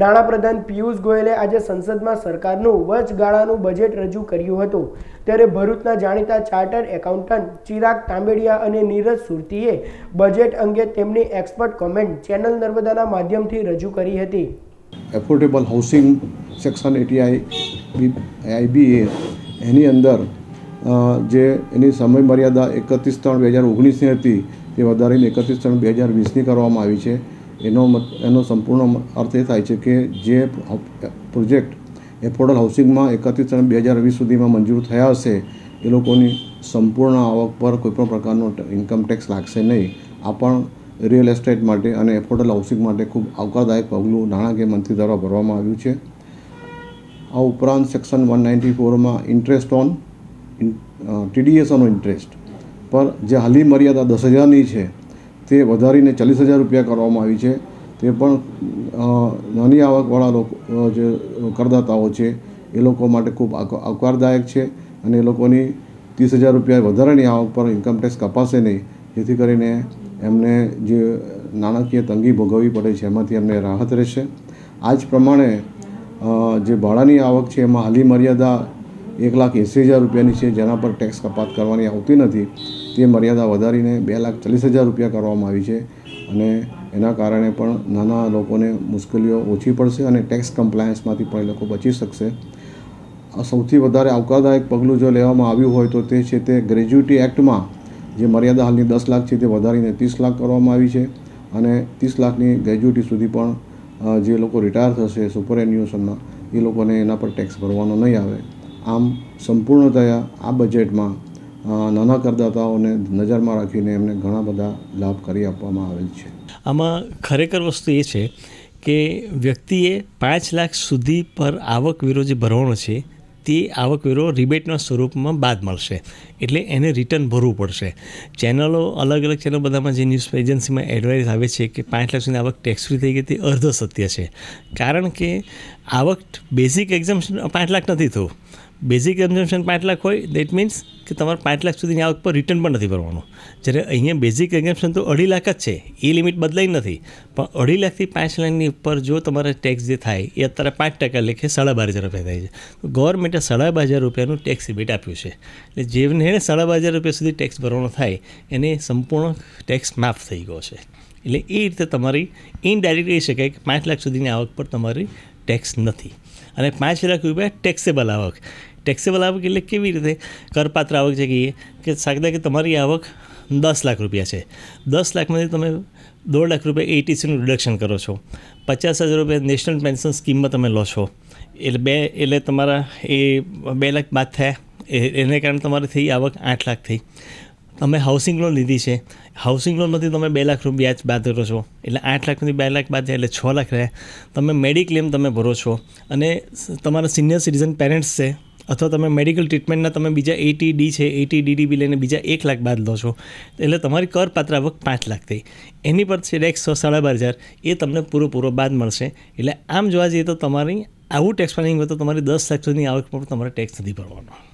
નાણાપ્રધાન પિયુષ ગોયલે આજે સંસદમાં સરકારનું વચગાળાનું બજેટ રજૂ કર્યું હતું. ત્યારે ભરૂચના જાણીતા ચાર્ટર્ડ એકાઉન્ટન્ટ ચિરાગ તાંબેડિયા અને નીરજ સુરતીએ બજેટ અંગે તેમની એક્સપર્ટ કોમેન્ટ ચેનલ નર્મદાના માધ્યમથી રજૂ કરી હતી. Affordable housing section ATI IBA એની અંદર જે એની સમય મર્યાદા એકત્રીસ ત્રણ બે હજાર ઓગણીસની હતી, તે વધારીને એકત્રીસ ત્રણ બે હજાર વીસની કરવામાં આવી છે. એનો એનો સંપૂર્ણ અર્થ એ થાય છે કે જે પ્રોજેક્ટ એફોર્ડેબલ હાઉસિંગમાં એકત્રીસ ત્રણ બે હજાર વીસ સુધીમાં મંજૂર થયા હશે, એ લોકોની સંપૂર્ણ આવક પર કોઈપણ પ્રકારનો ઇન્કમ ટેક્સ લાગશે નહીં. આ પણ રિયલ એસ્ટેટ માટે અને એફોર્ડેબલ હાઉસિંગ માટે ખૂબ આવકારદાયક પગલું નાણાકીય મંત્રી દ્વારા ભરવામાં આવ્યું છે. આ ઉપરાંત section one ninety ફોરમાં interest on TDS on interest પર જે હાલની મર્યાદા દસ હજારની છે તે વધારીને ચાલીસ હજાર રૂપિયા કરવામાં આવી છે. તે પણ નાની આવકવાળા લોકો જે કરદાતાઓ છે, એ લોકો માટે ખૂબ આવક- આવકારદાયક છે અને એ લોકોની ત્રીસ હજાર રૂપિયા વધારાની આવક પર ઇન્કમટેક્સ કપાશે નહીં. જેથી કરીને એમને જે નાણાકીય તંગી ભોગવવી પડે છે, એમાંથી એમને રાહત રહેશે. આ જ પ્રમાણે જે ભાડાની આવક છે, એમાં હાલી મર્યાદા એક લાખ એંસી હજાર રૂપિયાની છે, જેના પર ટેક્સ કપાત કરવાની આવતી નથી. તે મર્યાદા વધારીને બે લાખ ચાલીસ હજાર રૂપિયા કરવામાં આવી છે અને એના કારણે પણ નાના લોકોને મુશ્કેલીઓ ઓછી પડશે અને ટેક્સ કમ્પ્લાયન્સમાંથી પણ એ લોકો બચી શકશે. સૌથી વધારે આવકારદાયક પગલું જો લેવામાં આવ્યું હોય તો તે છે તે ગ્રેજ્યુટી એક્ટમાં જે મર્યાદા હાલની દસ લાખ છે તે વધારીને ત્રીસ લાખ કરવામાં આવી છે અને ત્રીસ લાખની ગ્રેજ્યુટી સુધી પણ જે લોકો રિટાયર થશે સુપર એન્યુએશનમાં એ લોકોને એના પર ટેક્સ ભરવાનો નહીં આવે. આમ સંપૂર્ણતયા આ બજેટમાં નાના કરદાતાઓને નજરમાં રાખીને એમને ઘણા બધા લાભ કરી આપવામાં આવેલ છે. આમાં ખરેખર વસ્તુ એ છે કે વ્યક્તિએ પાંચ લાખ સુધી પર આવકવેરો જે ભરવાનો છે, તે આવકવેરો રિબેટના સ્વરૂપમાં બાદ મળશે. એટલે એને રિટર્ન ભરવું પડશે. ચેનલો, અલગ અલગ ચેનલ બધામાં જે ન્યૂઝ એજન્સીમાં એડવાઇસ આવે છે કે પાંચ લાખ સુધી આવક ટેક્સ ફ્રી થઈ ગઈ, તે અર્ધ સત્ય છે. કારણ કે આવક બેઝિક એક્ઝામ પાંચ લાખ નથી થયું. બેઝિક કન્ઝમ્પશન પાંચ લાખ હોય દેટ મીન્સ કે તમારે પાંચ લાખ સુધીની આવક પર રિટર્ન પણ નથી ભરવાનું. જ્યારે અહીંયા બેઝિક કન્ઝમ્પશન તો અઢી લાખ જ છે, એ લિમિટ બદલાઈ નથી. પણ અઢી લાખથી પાંચ લાખની ઉપર જો તમારે ટેક્સ જે થાય, એ અત્યારે પાંચ ટકા લેખે સાડા બાર હજાર રૂપિયા થાય છે. તો ગવર્મેન્ટે સાડા બાર હજાર રૂપિયાનું ટેક્સ રિબેટ આપ્યું છે. એટલે જેને સાડા બાર હજાર રૂપિયા સુધી ટેક્સ ભરવાનો થાય, એને સંપૂર્ણ ટેક્સ માફ થઈ ગયો છે. એટલે એ રીતે તમારી ઇનડાયરેક્ટ કહી શકાય કે પાંચ લાખ સુધીની આવક પર તમારી ટેક્સ નથી. અને પાંચ લાખ રૂપિયા ટેક્સેબલ આવક. ટેક્સેબલ આવક એટલે કેવી રીતે? કરપાત્ર આવક છે કહીએ કે સાગદા કે તમારી આવક દસ લાખ રૂપિયા છે. દસ લાખમાંથી તમે દોઢ લાખ રૂપિયા એટીસીનું રિડક્શન કરો છો. પચાસ હજાર રૂપિયા નેશનલ પેન્શન સ્કીમમાં તમે લો છો. એટલે બે, એટલે તમારા એ બે લાખ બાદ થયા. એને કારણે તમારી થઈ આવક આઠ લાખ થઈ. તમે હાઉસિંગ લોન લીધી છે. હાઉસિંગ લોનમાંથી તમે બે લાખ રૂપિયા વ્યાજ બાદ કરો છો. એટલે આઠ લાખમાંથી બે લાખ બાદ એટલે છ લાખ રહે. તમે મેડિક્લેમ તમે ભરો છો. અને તમારા સિનિયર સિટીઝન પેરેન્ટ્સ છે, અથવા તમે મેડિકલ ટ્રીટમેન્ટના તમે બીજા એટી ડી છે એટી ડીડીબી લઈને બીજા એક લાખ બાદ લો છો. એટલે તમારી કરપાત્ર આવક પાંચ લાખ થઈ. એની પર છે ટેક્સ સાડા બાર હજાર. એ તમને પૂરો બાદ મળશે. એટલે આમ જોવા જઈએ તો તમારી આવું ટેક્સ પ્લાનિંગ હોય તો તમારી દસ લાખ સુધીની આવક પર તમારે ટેક્સ નથી ભરવાનો.